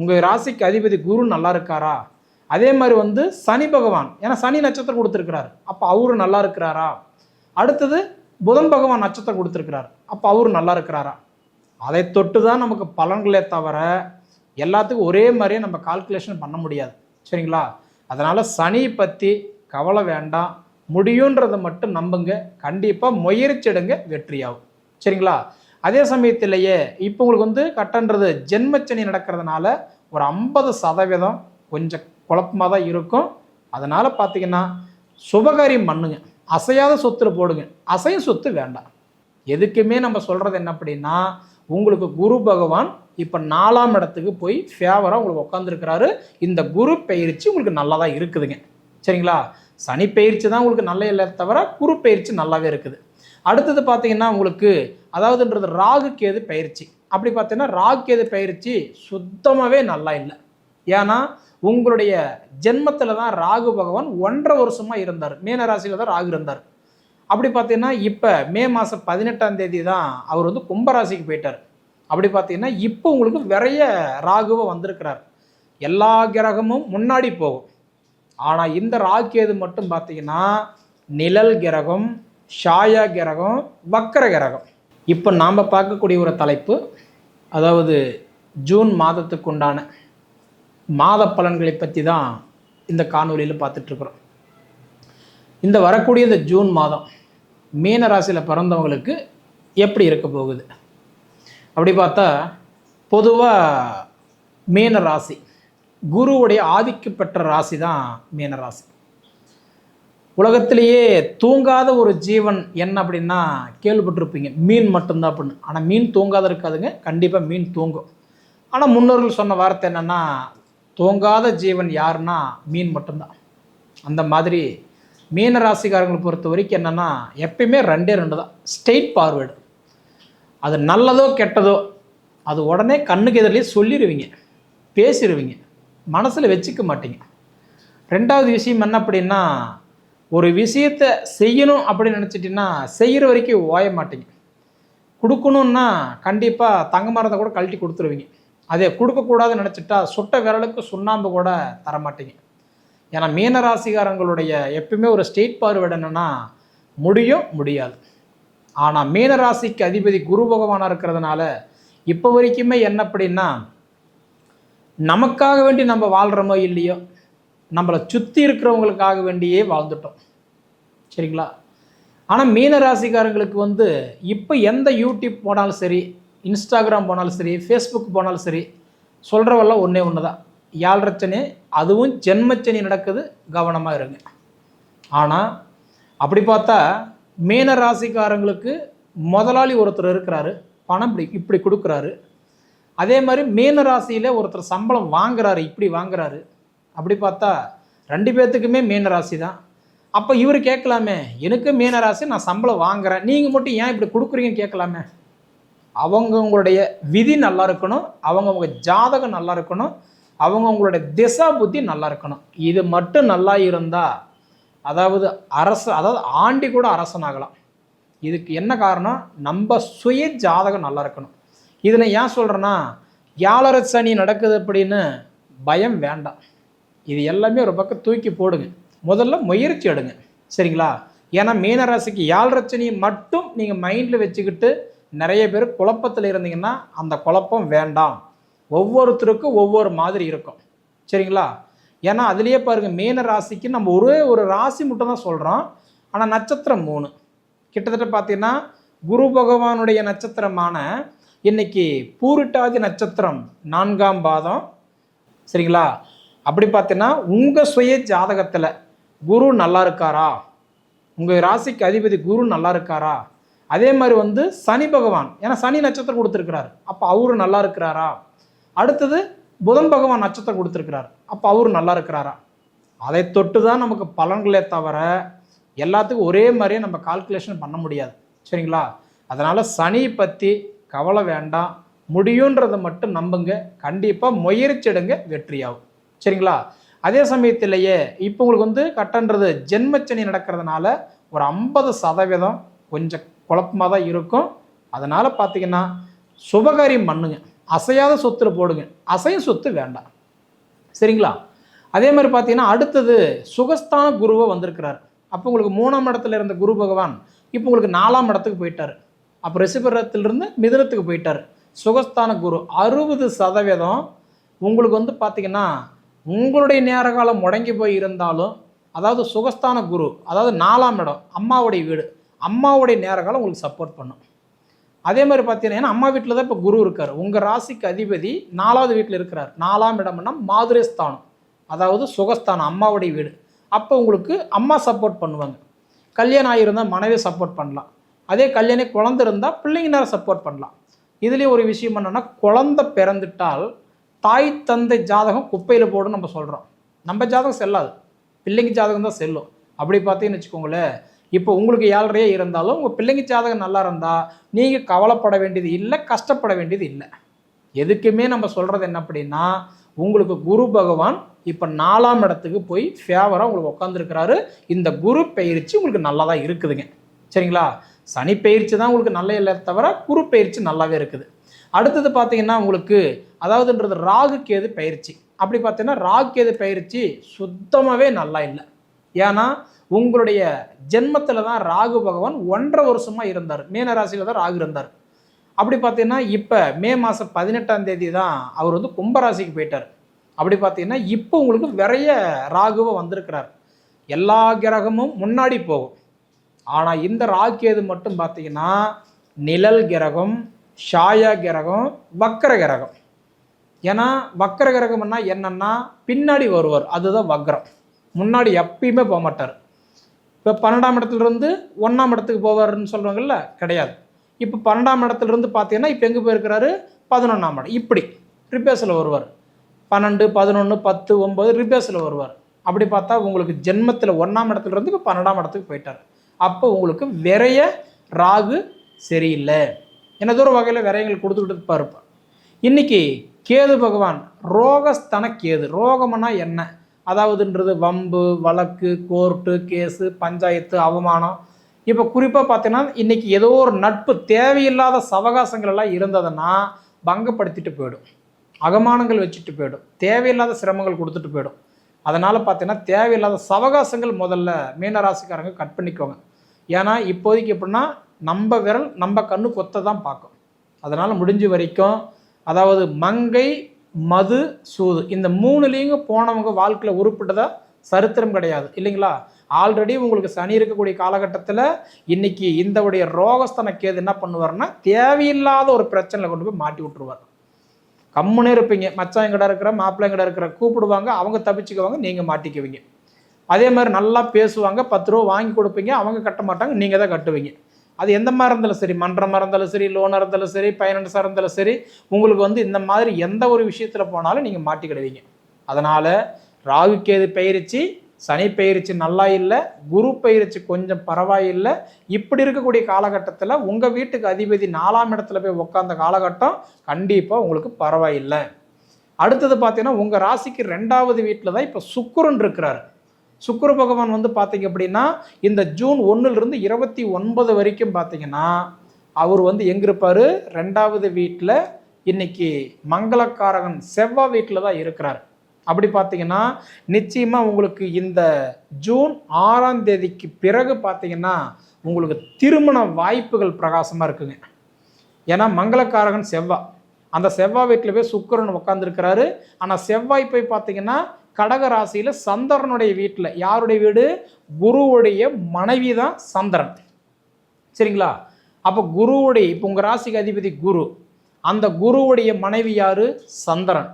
உங்கள் ராசிக்கு அதிபதி குரு நல்லா இருக்காரா? அதே மாதிரி வந்து சனி பகவான். ஏன்னா சனி நட்சத்திரம் கொடுத்துருக்கிறாரு. அப்போ அவரு நல்லா இருக்கிறாரா? அடுத்தது புதன் பகவான் நட்சத்திரம் கொடுத்துருக்கிறாரு. அப்போ அவரு நல்லா இருக்கிறாரா? அதை தொட்டு தான் நமக்கு பலன்களே தவிர எல்லாத்துக்கும் ஒரே மாதிரியே நம்ம கால்குலேஷன் பண்ண முடியாது. சரிங்களா? அதனால் சனி பற்றி கவலை வேண்டாம். முடியுன்றதை மட்டும் நம்புங்க. கண்டிப்பாக முயற்சி எடுங்க. வெற்றியாகும். சரிங்களா? அதே சமயத்திலேயே இப்போ உங்களுக்கு வந்து கட்டன்றது ஜென்மச்சனி நடக்கிறதுனால ஒரு ஐம்பது சதவீதம் கொஞ்சம் குழப்பமாக தான் இருக்கும். அதனால் பார்த்தீங்கன்னா சுபகாரியம் பண்ணுங்க. அசையாத சொத்தில் போடுங்க. அசையும் சொத்து வேண்டாம். எதுக்குமே நம்ம சொல்கிறது என்ன அப்படின்னா உங்களுக்கு குரு பகவான் இப்போ நாலாம் இடத்துக்கு போய் ஃபேவராக உங்களுக்கு உட்காந்துருக்கிறாரு இந்த குரு பயிற்சி உங்களுக்கு நல்லா தான் இருக்குதுங்க. சரிங்களா? சனி பயிற்சி தான் உங்களுக்கு நல்ல இல்லை தவிர குரு பயிற்சி நல்லாவே இருக்குது. அடுத்தது பார்த்தீங்கன்னா உங்களுக்கு அதாவதுன்றது ராகு கேது பயிற்சி. அப்படி பார்த்தீங்கன்னா ராகு கேது பயிற்சி சுத்தமாகவே நல்லா இல்லை. ஏன்னா உங்களுடைய ஜென்மத்தில் தான் ராகு பகவான் ஒன்றரை வருஷமாக இருந்தார். மீனராசியில் தான் ராகு இருந்தார். அப்படி பார்த்தீங்கன்னா இப்போ மே மாதம் பதினெட்டாம் தேதி தான் அவர் வந்து கும்பராசிக்கு போயிட்டார். அப்படி பார்த்தீங்கன்னா இப்போ உங்களுக்கு நிறைய ராகுவை வந்திருக்கிறார். எல்லா கிரகமும் முன்னாடி போகும். ஆனால் இந்த ராக்கேது மட்டும் பார்த்தீங்கன்னா நிழல் கிரகம் ஷாயா கிரகம் வக்கர கிரகம் இப்போ நாம் பார்க்கக்கூடிய ஒரு தலைப்பு அதாவது ஜூன் மாதத்துக்கு உண்டான மாத பலன்களை பற்றி தான் இந்த காணொலியில் பார்த்துட்ருக்குறோம். இந்த வரக்கூடிய இந்த ஜூன் மாதம் மீன ராசியில் பிறந்தவங்களுக்கு எப்படி இருக்க போகுது? அப்படி பார்த்தா பொதுவாக மீன ராசி குருவுடைய ஆதிக்கப்பெற்ற ராசி தான் மீன ராசி. உலகத்திலேயே தூங்காத ஒரு ஜீவன் என்ன அப்படின்னா கேள்விப்பட்டிருப்பீங்க. மீன் மட்டும்தான் அப்படின்னு. ஆனால் மீன் தூங்காத இருக்காதுங்க. கண்டிப்பாக மீன் தூங்கும். ஆனால் முன்னோர்கள் சொன்ன வார்த்தை என்னென்னா தூங்காத ஜீவன் யாருன்னா மீன் மட்டும்தான். அந்த மாதிரி மீன ராசிக்காரங்களை பொறுத்த வரைக்கும் என்னென்னா எப்பயுமே ரெண்டே ரெண்டு தான் ஸ்ட்ரெயிட் ஃபார்வேர்டு. அது நல்லதோ கெட்டதோ அது உடனே கண்ணுக்கு எதிரிலே சொல்லிடுவீங்க பேசிடுவீங்க மனசில் வச்சுக்க மாட்டீங்க. ரெண்டாவது விஷயம் என்ன அப்படின்னா ஒரு விஷயத்தை செய்யணும் அப்படின்னு நினச்சிட்டிங்கன்னா செய்கிற வரைக்கும் ஓய மாட்டீங்க. கொடுக்கணுன்னா கண்டிப்பாக தங்க மரத்தை கூட கழட்டி கொடுத்துருவீங்க. அதே கொடுக்கக்கூடாதுன்னு நினச்சிட்டா சுட்ட விரலுக்கு சுண்ணாம்பு கூட தரமாட்டீங்க. ஏன்னா மீன ராசிகாரங்களுடைய எப்பயுமே ஒரு ஸ்டேட் பார்வை என்னென்னா முடியும் முடியாது. ஆனால் மீன ராசிக்கு அதிபதி குரு பகவானாக இருக்கிறதுனால இப்போ வரைக்குமே என்ன அப்படின்னா நமக்காக வேண்டி நம்ம வாழ்கிறோமோ இல்லையோ நம்மளை சுற்றி இருக்கிறவங்களுக்காக வேண்டியே வாழ்ந்துட்டோம். சரிங்களா? ஆனால் மீன ராசிக்காரங்களுக்கு வந்து இப்போ எந்த யூடியூப் போனாலும் சரி இன்ஸ்டாகிராம் போனாலும் சரி ஃபேஸ்புக் போனாலும் சரி சொல்கிறவெல்லாம் ஒன்றே ஒன்று தான் யாழ்ரச்சனே அதுவும் ஜென்மச்சனி நடக்குது கவனமாக இருங்க. ஆனால் அப்படி பார்த்தா மீன ராசிக்காரங்களுக்கு முதலாளி ஒருத்தர் இருக்கிறாரு பணம் இப்படி இப்படி கொடுக்குறாரு. அதே மாதிரி மீன ராசியில் ஒருத்தர் சம்பளம் வாங்குறாரு இப்படி வாங்குறாரு. அப்படி பார்த்தா ரெண்டு பேர்த்துக்குமே மீன ராசி தான். அப்போ இவர் கேட்கலாமே எனக்கு மீன ராசி நான் சம்பளம் வாங்குறேன். நீங்கள் மட்டும் ஏன் இப்படி கொடுக்குறீங்கன்னு கேட்கலாமே? அவங்கவுங்களுடைய விதி நல்லா இருக்கணும். அவங்கவுங்க ஜாதகம் நல்லா இருக்கணும். அவங்கவுங்களுடைய திசா புத்தி நல்லா இருக்கணும். இது மட்டும் நல்லா இருந்தால் அதாவது அரசு அதாவது ஆண்டி கூட அரசனாகலாம். இதுக்கு என்ன காரணம்? நம்ம சுய ஜாதகம் நல்லா இருக்கணும். இதை நான் ஏன் சொல்கிறேன்னா யாழர சனி நடக்குது அப்படின்னு பயம் வேண்டாம். இது எல்லாமே ஒரு பக்கம் தூக்கி போடுங்க. முதல்ல முயற்சி எடுங்க. சரிங்களா? ஏன்னா மீனராசிக்கு யாழ் ரச்சனையை மட்டும் நீங்கள் மைண்டில் வச்சுக்கிட்டு நிறைய பேர் குழப்பத்தில் இருந்தீங்கன்னா அந்த குழப்பம் வேண்டாம். ஒவ்வொருத்தருக்கும் ஒவ்வொரு மாதிரி இருக்கும். சரிங்களா? ஏன்னா அதுலேயே பாருங்கள் மீன ராசிக்கு நம்ம ஒரே ஒரு ராசி மட்டும் தான் சொல்கிறோம் ஆனால் நட்சத்திரம் மூணு. கிட்டத்தட்ட பார்த்தீங்கன்னா குரு பகவானுடைய நட்சத்திரமான இன்னைக்கு பூரிட்டாதி நட்சத்திரம் நான்காம் பாதம். சரிங்களா? அப்படி பார்த்தீங்கன்னா உங்கள் சுய ஜாதகத்தில் குரு நல்லா இருக்காரா? உங்கள் ராசிக்கு அதிபதி குரு நல்லா இருக்காரா? அதே மாதிரி வந்து சனி பகவான் ஏன்னா சனி நட்சத்திரம் கொடுத்துருக்கிறாரு. அப்போ அவரு நல்லா இருக்கிறாரா? அடுத்தது புதன் பகவான் நட்சத்திரம் கொடுத்துருக்கிறாரு. அப்போ அவரு நல்லா இருக்கிறாரா? அதை தொட்டு தான் நமக்கு பலன்களே தவிர எல்லாத்துக்கும் ஒரே மாதிரியே நம்ம கால்குலேஷன் பண்ண முடியாது. சரிங்களா? அதனால் சனி பற்றி கவலை வேண்டாம். முடியுன்றதை மட்டும் நம்புங்க. கண்டிப்பாக முயற்சி எடுங்க. வெற்றியாகும். சரிங்களா? அதே சமயத்திலேயே இப்போ உங்களுக்கு வந்து கட்டன்றது ஜென்மச்சனி நடக்கிறதுனால ஒரு ஐம்பது சதவீதம் கொஞ்சம் குழப்பமாக தான் இருக்கும். அதனால் பார்த்தீங்கன்னா சுபகாரியம் பண்ணுங்க. அசையாத சொத்துல போடுங்க. அசையும் சொத்து வேண்டாம். சரிங்களா? அதே மாதிரி பார்த்தீங்கன்னா அடுத்தது சுகஸ்தான குருவை வந்திருக்கிறார். அப்போ உங்களுக்கு மூணாம் இடத்துல இருந்த குரு பகவான் இப்போ உங்களுக்கு நாலாம் இடத்துக்கு போயிட்டார். அப்போ ரிசிபரத்திலிருந்து மிதுனத்துக்கு போயிட்டார். சுகஸ்தான குரு அறுபது சதவீதம் உங்களுக்கு வந்து பார்த்தீங்கன்னா உங்களுடைய நேர காலம் முடங்கி போய் இருந்தாலும் அதாவது சுகஸ்தான குரு அதாவது நாலாம் இடம் அம்மாவுடைய வீடு அம்மாவுடைய நேர காலம் உங்களுக்கு சப்போர்ட் பண்ணும். அதே மாதிரி பார்த்தீங்கன்னா அம்மா வீட்டில் தான் இப்போ குரு இருக்கார். உங்கள் ராசிக்கு அதிபதி நாலாவது வீட்டில் இருக்கிறார். நாலாம் இடம்னா மாதுரை ஸ்தானம் அதாவது சுகஸ்தானம் அம்மாவுடைய வீடு. அப்போ உங்களுக்கு அம்மா சப்போர்ட் பண்ணுவாங்க. கல்யாணம் ஆகியிருந்தால் மனைவி சப்போர்ட் பண்ணலாம். அதே கல்யாணம் குழந்தை இருந்தால் பிள்ளைங்க நேரம் சப்போர்ட் பண்ணலாம். இதுலேயே ஒரு விஷயம் என்னென்னா குழந்தை பிறந்துட்டால் தாய் தந்தை ஜாதகம் குப்பையில் போடும் நம்ம சொல்கிறோம் நம்ம ஜாதகம் செல்லாது. பிள்ளைங்க ஜாதகம் தான் செல்லும். அப்படி பார்த்தீங்கன்னு வச்சுக்கோங்களேன் இப்போ உங்களுக்கு ஏழ்றையே இருந்தாலும் உங்கள் பிள்ளைங்க ஜாதகம் நல்லா இருந்தால் நீங்கள் கவலைப்பட வேண்டியது இல்லை கஷ்டப்பட வேண்டியது இல்லை. எதுக்குமே நம்ம சொல்கிறது என்ன அப்படின்னா உங்களுக்கு குரு பகவான் இப்போ நாலாம் இடத்துக்கு போய் ஃபேவராக உங்களுக்கு உட்காந்துருக்கிறாரு இந்த குரு பயிற்சி உங்களுக்கு நல்லா தான் இருக்குதுங்க. சரிங்களா? சனி பயிற்சி தான் உங்களுக்கு நல்ல இல்லை தவிர குரு பயிற்சி நல்லாவே இருக்குது. அடுத்தது பார்த்தீங்கன்னா உங்களுக்கு அதாவதுன்றது ராகு கேது பயிற்சி. அப்படி பார்த்தீங்கன்னா ராகு கேது பயிற்சி சுத்தமாகவே நல்லா இல்லை. ஏன்னா உங்களுடைய ஜென்மத்தில் தான் ராகு பகவான் ஒன்றரை வருஷமாக இருந்தார். மீன ராசியில் தான் ராகு இருந்தார். அப்படி பார்த்தீங்கன்னா இப்போ மே மாதம் பதினெட்டாம் தேதி தான் அவர் வந்து கும்பராசிக்கு போயிட்டார். அப்படி பார்த்தீங்கன்னா இப்போ உங்களுக்கு நிறைய ராகுவை வந்திருக்கிறார். எல்லா கிரகமும் முன்னாடி போகும். ஆனால் இந்த ராக்கேது மட்டும் பார்த்தீங்கன்னா நிழல் கிரகம் ஷாயா கிரகம் வக்கர கிரகம். ஏன்னா வக்கர கிரகம்னா என்னன்னா பின்னாடி வருவார் அதுதான் வக்ரம். முன்னாடி எப்பயுமே போக மாட்டார். இப்போ பன்னெண்டாம் இடத்துலேருந்து ஒன்றாம் இடத்துக்கு போவார்னு சொல்கிறாங்கல்ல கிடையாது. இப்போ பன்னெண்டாம் இடத்துலேருந்து பார்த்தீங்கன்னா இப்போ எங்கே போயிருக்கிறாரு? பதினொன்றாம் இடம். இப்படி ரிப்பேஸில் வருவார் பன்னெண்டு பதினொன்று பத்து ஒம்பது ரிப்பேஸில் வருவார் அப்படி பார்த்தா உங்களுக்கு ஜென்மத்தில் ஒன்றாம் இடத்துலேருந்து இப்போ பன்னெண்டாம் இடத்துக்கு போயிட்டார். அப்போ உங்களுக்கு விரைய ராகு சரியில்லை. என்னதோ ஒரு வகையில் விரயங்கள் கொடுத்துக்கிட்டு பார்ப்பார் இன்னைக்கு கேது பகவான் ரோகஸ்தன கேது. ரோகம்னா என்ன? அதாவதுன்றது வம்பு வழக்கு கோர்ட்டு கேஸு பஞ்சாயத்து அவமானம். இப்போ குறிப்பாக பார்த்தீங்கன்னா இன்றைக்கி ஏதோ ஒரு நட்பு தேவையில்லாத சவகாசங்கள் எல்லாம் இருந்ததுன்னா பங்கப்படுத்திட்டு போயிடும். அகமானங்கள் வச்சுட்டு போயிடும். தேவையில்லாத சிரமங்கள் கொடுத்துட்டு போயிடும். அதனால் பார்த்தீங்கன்னா தேவையில்லாத சவகாசங்கள் முதல்ல மீனராசிக்காரங்க கட் பண்ணிக்கோங்க. ஏன்னா இப்போதைக்கு எப்படின்னா நம்ம விரல் நம்ம கண்ணு கொத்த தான் பார்க்கும். அதனால் முடிஞ்ச வரைக்கும் அதாவது மங்கை மது சூது இந்த மூணுலேயும் போனவங்க வாழ்க்கையில் உருப்பிட்டதா சரித்திரம் கிடையாது. இல்லைங்களா? ஆல்ரெடி உங்களுக்கு சனி இருக்கக்கூடிய காலகட்டத்தில் இன்னைக்கு இந்தவுடைய ரோகஸ்தன கேது என்ன பண்ணுவார்னா தேவையில்லாத ஒரு பிரச்சனையில் கொண்டு போய் மாட்டி விட்டுருவார். கம்முனே இருப்பீங்க. மச்சான் எங்கடா இருக்கிற? மாப்பிள்ளை எங்கடா இருக்கிற? கூப்பிடுவாங்க. அவங்க தப்பிச்சுக்குவாங்க. நீங்கள் மாட்டிக்குவீங்க. அதே மாதிரி நல்லா பேசுவாங்க. பத்து ரூபா வாங்கி கொடுப்பீங்க. அவங்க கட்ட மாட்டாங்க. நீங்கள் தான் கட்டுவீங்க. அது எந்த மாதிரி இருந்தாலும் சரி மன்றமாக இருந்தாலும் சரி லோனாக இருந்தாலும் சரி ஃபைனான்ஸாக இருந்தாலும் சரி உங்களுக்கு வந்து இந்த மாதிரி எந்த ஒரு விஷயத்தில் போனாலும் நீங்கள் மாட்டிக்கிடுவீங்க. அதனால் ராகு கேது பயிற்சி சனி பயிற்சி நல்லா இல்லை குரு பயிற்சி கொஞ்சம் பரவாயில்லை. இப்படி இருக்கக்கூடிய காலகட்டத்தில் உங்கள் வீட்டுக்கு அதிபதி நாலாம் இடத்துல போய் உட்காந்த காலகட்டம் கண்டிப்பாக உங்களுக்கு பரவாயில்லை. அடுத்தது பார்த்தீங்கன்னா உங்கள் ராசிக்கு ரெண்டாவது வீட்டில் தான் இப்போ சுக்குரன் இருக்கிறாரு. சுக்கர பகவான் வந்து பார்த்தீங்க அப்படின்னா இந்த ஜூன் ஒன்றுலேருந்து இருபத்தி ஒன்பது வரைக்கும் பார்த்தீங்கன்னா அவர் வந்து எங்கே இருப்பார் ரெண்டாவது வீட்டில் இன்னைக்கு மங்களக்காரகன் செவ்வாய் வீட்டில் தான் இருக்கிறார். அப்படி பார்த்தீங்கன்னா நிச்சயமாக உங்களுக்கு இந்த ஜூன் ஆறாம் தேதிக்கு பிறகு பார்த்தீங்கன்னா உங்களுக்கு திருமண வாய்ப்புகள் பிரகாசமாக இருக்குங்க. ஏன்னா மங்களக்காரகன் செவ்வாய் அந்த செவ்வாய் வீட்டில் போய் சுக்கரன் உட்காந்துருக்கிறாரு ஆனால் செவ்வாய் போய் பார்த்தீங்கன்னா கடக ராசியில் சந்திரனுடைய வீட்டில் யாருடைய வீடு? குருவுடைய மனைவி தான் சந்திரன். சரிங்களா? அப்போ குருவுடைய இப்போ உங்கள் ராசிக்கு அதிபதி குரு. அந்த குருவுடைய மனைவி யாரு? சந்திரன்.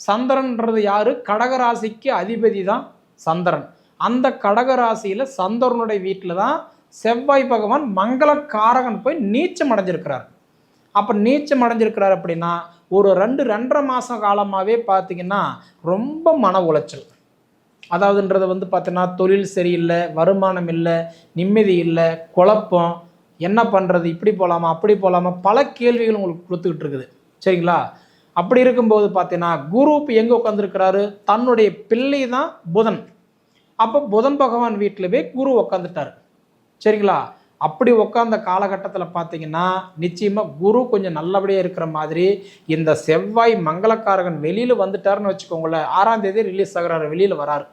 சந்திரன்றது யாரு? கடகராசிக்கு அதிபதி தான் சந்திரன். அந்த கடகராசியில் சந்திரனுடைய வீட்டில் தான் செவ்வாய் பகவான் மங்களக்காரகன் போய் நீச்சம் அடைஞ்சிருக்கிறார். அப்போ நீச்சம் அடைஞ்சிருக்கிறார் அப்படின்னா ஒரு ரெண்டு ரெண்டரை மாதம் காலமாகவே பார்த்தீங்கன்னா ரொம்ப மன உளைச்சல். அதாவதுன்றது வந்து பார்த்தீங்கன்னா தொழில் சரியில்லை வருமானம் இல்லை நிம்மதி இல்லை குழப்பம். என்ன பண்ணுறது இப்படி போகலாமா அப்படி போகலாமா பல கேள்விகள் உங்களுக்கு கொடுத்துக்கிட்டு இருக்குது. சரிங்களா? அப்படி இருக்கும்போது பார்த்தீங்கன்னா குரு இப்போ எங்கே உட்காந்துருக்கிறாரு தன்னுடைய பிள்ளை தான் புதன். அப்போ புதன் பகவான் வீட்டில் போய் குரு உட்காந்துட்டார் சரிங்களா? அப்படி உட்காந்த காலகட்டத்தில் பார்த்தீங்கன்னா நிச்சயமாக குரு கொஞ்சம் நல்லபடியாக இருக்கிற மாதிரி இந்த செவ்வாய் மங்களக்காரகன் வெளியில் வந்துட்டாருன்னு வச்சுக்கோங்களேன் ஆறாம் தேதி ரிலீஸ் ஆகிறாரு வெளியில் வராரு.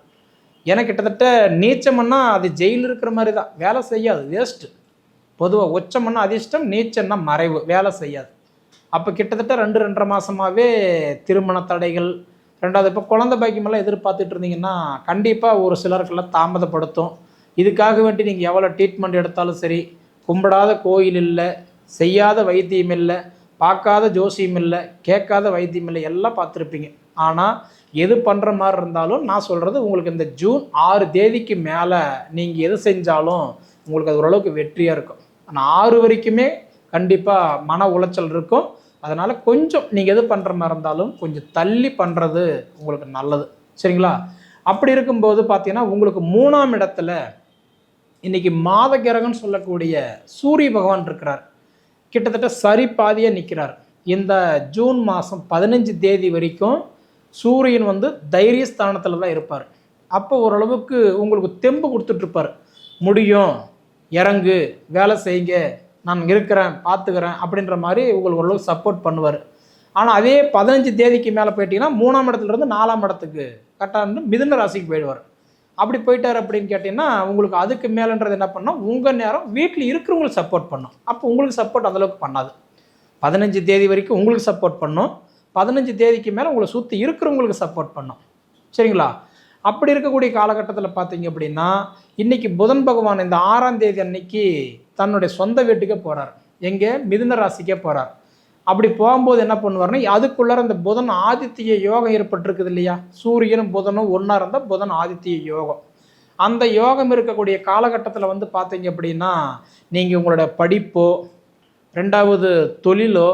ஏன்னா கிட்டத்தட்ட நீச்சம்னா அது ஜெயில் இருக்கிற மாதிரி தான் வேலை செய்யாது வேஸ்ட்டு பொதுவாக உச்சம்னா அதிர்ஷ்டம் நீச்சம்னா மறைவு. வேலை செய்யாது. அப்போ கிட்டத்தட்ட ரெண்டு ரெண்டரை மாதமாகவே திருமண தடைகள். ரெண்டாவது இப்போ குழந்தை பாக்கியமெல்லாம் எதிர்பார்த்துட்டு இருந்தீங்கன்னா கண்டிப்பாக ஒரு சிலருக்கெல்லாம் தாமதப்படுத்தும். இதுக்காக வேண்டி நீங்கள் எவ்வளோ ட்ரீட்மெண்ட் எடுத்தாலும் சரி கும்பிடாத கோயில் இல்லை செய்யாத வைத்தியம் இல்லை பார்க்காத ஜோசியம் இல்லை கேட்காத வைத்தியம் இல்லை எல்லாம் பார்த்துருப்பீங்க. ஆனால் எது பண்ணுற மாதிரி இருந்தாலும் நான் சொல்கிறது உங்களுக்கு இந்த ஜூன் ஆறு தேதிக்கு மேலே நீங்கள் எது செஞ்சாலும் உங்களுக்கு அது ஓரளவுக்கு வெற்றியாக இருக்கும். ஆனால் ஆறு வரைக்குமே கண்டிப்பாக மன உளைச்சல் இருக்கும். அதனால் கொஞ்சம் நீங்கள் எது பண்ணுற மாதிரி இருந்தாலும் கொஞ்சம் தள்ளி பண்ணுறது உங்களுக்கு நல்லது. சரிங்களா? அப்படி இருக்கும்போது பார்த்தீங்கன்னா உங்களுக்கு மூணாம் இடத்துல இன்னைக்கு மாத கிரகம்னு சொல்லக்கூடிய சூரிய பகவான் இருக்கிறார். கிட்டத்தட்ட சரி பாதியாக நிற்கிறார் இந்த ஜூன் மாதம் பதினஞ்சு தேதி வரைக்கும் சூரியன் வந்து தைரியஸ்தானத்தில் தான் இருப்பார். அப்போ ஓரளவுக்கு உங்களுக்கு தெம்பு கொடுத்துட்ருப்பார் முடியும் இறங்கு வேலை செய்யுங்க நான் இருக்கிறேன் பார்த்துக்கிறேன் அப்படின்ற மாதிரி உங்களுக்கு ஓரளவுக்கு சப்போர்ட் பண்ணுவார். ஆனால் அதே பதினஞ்சு தேதிக்கு மேலே போயிட்டிங்கன்னா மூணாம் இடத்துல இருந்து நாலாம் இடத்துக்கு கரெக்டாக இருந்து மிதுன ராசிக்கு போயிடுவார். அப்படி போயிட்டார் அப்படின்னு கேட்டிங்கன்னா உங்களுக்கு அதுக்கு மேலேன்றது என்ன பண்ணோம் உங்கள் நேரம் வீட்டில் இருக்கிறவங்களுக்கு சப்போர்ட் பண்ணும் அப்போ உங்களுக்கு சப்போர்ட் அந்தளவுக்கு பண்ணாது. பதினஞ்சு தேதி வரைக்கும் உங்களுக்கு சப்போர்ட் பண்ணும் பதினஞ்சு தேதிக்கு மேலே உங்களை சுற்றி இருக்கிறவங்களுக்கு சப்போர்ட் பண்ணும் சரிங்களா? அப்படி இருக்கக்கூடிய காலகட்டத்தில் பார்த்தீங்க அப்படின்னா இன்றைக்கி புதன் பகவான் இந்த ஆறாம் தேதி அன்னைக்கு தன்னுடைய சொந்த வீட்டுக்கே போகிறார் எங்கே? மிதுன ராசிக்கே போகிறார் அப்படி போகும்போது என்ன பண்ணுவார்னா அதுக்குள்ளார அந்த புதன் ஆதித்ய யோகம் ஏற்பட்டிருக்குது இல்லையா? சூரியனும் புதனும் ஒன்றா இருந்தால் புதன் ஆதித்ய யோகம். அந்த யோகம் இருக்கக்கூடிய காலகட்டத்தில் வந்து பார்த்தீங்க அப்படின்னா நீங்கள் உங்களோட படிப்போ ரெண்டாவது தொழிலோ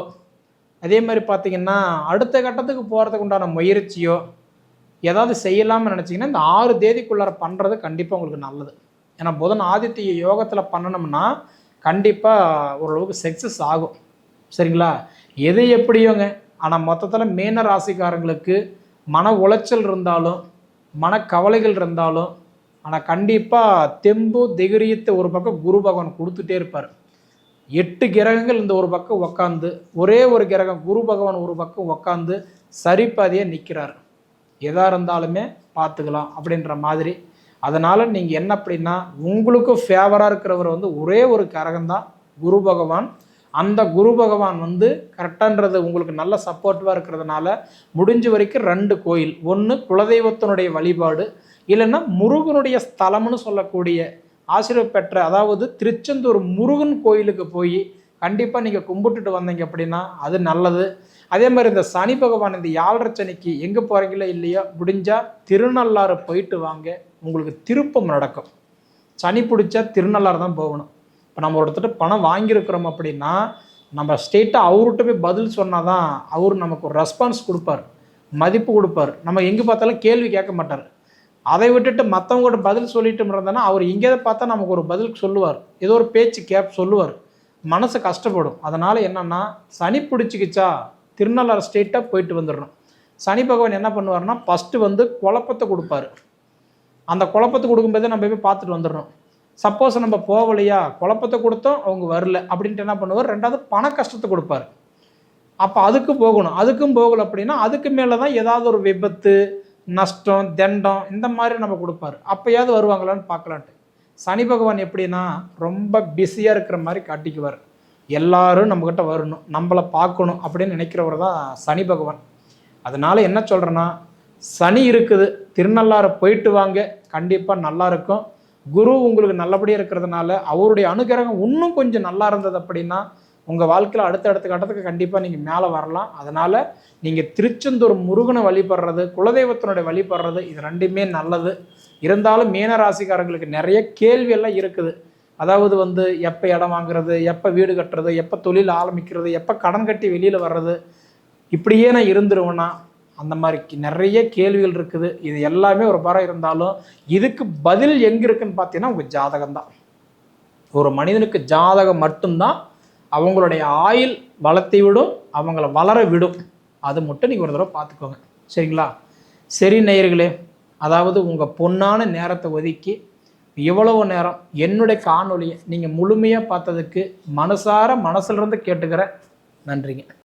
அதே மாதிரி பார்த்தீங்கன்னா அடுத்த கட்டத்துக்கு போகிறதுக்கு உண்டான முயற்சியோ ஏதாவது செய்யலாம்னு நினச்சிங்கன்னா இந்த ஆறு தேதிக்குள்ளார பண்ணுறது கண்டிப்பாக உங்களுக்கு நல்லது. ஏன்னா புதன் ஆதித்ய யோகத்தில் பண்ணணும்னா கண்டிப்பாக ஓரளவுக்கு சக்ஸஸ் ஆகும். சரிங்களா? எது எப்படியோங்க? ஆனால் மொத்தத்தில் மீன ராசிக்காரங்களுக்கு மன உளைச்சல் இருந்தாலும் மனக்கவலைகள் இருந்தாலும் ஆனால் கண்டிப்பாக தெம்பு திகிரியத்தை ஒரு பக்கம் குரு பகவான் கொடுத்துட்டே இருப்பார். எட்டு கிரகங்கள் இந்த ஒரு பக்கம் உக்காந்து ஒரே ஒரு கிரகம் குரு பகவான் ஒரு பக்கம் உக்காந்து சரிப்பாதியாக நிற்கிறார் எதாக இருந்தாலுமே பார்த்துக்கலாம் அப்படின்ற மாதிரி. அதனால் நீங்கள் என்ன அப்படின்னா உங்களுக்கும் ஃபேவராக இருக்கிறவர் வந்து ஒரே ஒரு கிரகம்தான் குரு பகவான். அந்த குரு பகவான் வந்து கரெக்டான்றது உங்களுக்கு நல்ல சப்போர்ட்டிவாக இருக்கிறதுனால முடிஞ்ச வரைக்கும் ரெண்டு கோயில். ஒன்று குலதெய்வத்தினுடைய வழிபாடு இல்லைன்னா முருகனுடைய ஸ்தலம்னு சொல்லக்கூடிய ஆசிரியர் பெற்ற அதாவது திருச்செந்தூர் முருகன் கோயிலுக்கு போய் கண்டிப்பாக நீங்கள் கும்பிட்டுட்டு வந்தீங்க அப்படின்னா அது நல்லது. அதே மாதிரி இந்த சனி பகவான் இந்த யாழரை சனிக்கு எங்கே போகிறீங்களோ இல்லையோ முடிஞ்சால் திருநள்ளாறு போயிட்டு வாங்க. உங்களுக்கு திருப்பம் நடக்கும். சனி பிடிச்சா திருநள்ளாறு தான் போகணும். இப்போ நம்ம ஒருத்தர் பணம் வாங்கியிருக்கிறோம் அப்படின்னா நம்ம ஸ்டேட்டாக அவர்கிட்ட போய் பதில் சொன்னால் தான் அவர் நமக்கு ஒரு ரெஸ்பான்ஸ் கொடுப்பார் மதிப்பு கொடுப்பார். நம்ம எங்கே பார்த்தாலும் கேள்வி கேட்க மாட்டார். அதை விட்டுட்டு மற்றவங்கள்ட்ட பதில் சொல்லிட்டு இருந்தோன்னா அவர் எங்கேயாவது பார்த்தா நமக்கு ஒரு பதில் சொல்லுவார். ஏதோ ஒரு பேச்சு கேப் சொல்லுவார். மனசு கஷ்டப்படும். அதனால் என்னென்னா சனி பிடிச்சிக்கிச்சா திருநள்ளாறு ஸ்டேட்டாக போயிட்டு வந்துடணும். சனி பகவான் என்ன பண்ணுவார்னா ஃபஸ்ட்டு வந்து குழப்பத்தை கொடுப்பாரு. அந்த குழப்பத்தை கொடுக்கும்போதே நம்ம போய் பார்த்துட்டு வந்துடணும். சப்போஸ் நம்ம போகலையா? குழப்பத்தை கொடுத்தோம் அவங்க வரல. அப்படின்ட்டு என்ன பண்ணுவார்? ரெண்டாவது பண கஷ்டத்தை கொடுப்பாரு. அப்போ அதுக்கு போகணும். அதுக்கும் போகலை அப்படின்னா அதுக்கு மேலே தான் ஏதாவது ஒரு விபத்து நஷ்டம் தண்டம் இந்த மாதிரி நம்ம கொடுப்பாரு. அப்போயாவது வருவாங்களான்னு பார்க்கலான்ட்டு. சனி பகவான் எப்படின்னா ரொம்ப பிஸியாக இருக்கிற மாதிரி காட்டிக்குவார். எல்லாரும் நம்மக்கிட்ட வரணும். நம்மளை பார்க்கணும் அப்படின்னு நினைக்கிறவர் தான் சனி பகவான். அதனால் என்ன சொல்கிறேன்னா சனி இருக்குது. திருநள்ளாறு போயிட்டு வாங்க. கண்டிப்பாக நல்லாயிருக்கும் குரு உங்களுக்கு நல்லபடியாக இருக்கிறதுனால அவருடைய அனுகிரகம் இன்னும் கொஞ்சம் நல்லா இருந்தது அப்படின்னா உங்கள் வாழ்க்கையில் அடுத்த அடுத்த கட்டத்துக்கு கண்டிப்பாக நீங்கள் மேலே வரலாம். அதனால் நீங்கள் திருச்செந்தூர் முருகனை வழிபடுறது குலதெய்வத்தினுடைய வழிபடுறது இது ரெண்டுமே நல்லது. இருந்தாலும் மீன ராசிக்காரங்களுக்கு நிறைய கேள்வி எல்லாம் இருக்குது. அதாவது வந்து எப்போ இடம் வாங்குறது எப்போ வீடு கட்டுறது எப்போ தொழில் ஆரம்பிக்கிறது எப்போ கடன் கட்டி வெளியில் வர்றது. இப்படியே நான் இருந்துருவேன்னா அந்த மாதிரி நிறைய கேள்விகள் இருக்குது. இது எல்லாமே ஒரு பரம் இருந்தாலும் இதுக்கு பதில் எங்கே இருக்குன்னு பார்த்தீங்கன்னா உங்கள் ஜாதகம் தான். ஒரு மனிதனுக்கு ஜாதகம் மட்டும்தான் அவங்களுடைய ஆயுள் வளர்த்தி விடும் அவங்கள வளர விடும். அது மட்டும் நீங்கள் ஒரு தடவை பார்த்துக்கோங்க. சரிங்களா? சரி நேயர்களே அதாவது உங்கள் பொன்னான நேரத்தை ஒதுக்கி இவ்வளவு நேரம் என்னுடைய காணொலியை நீங்கள் முழுமையாக பார்த்ததுக்கு மனசார மனசிலிருந்து கேட்டுக்கிறேன். நன்றிங்க.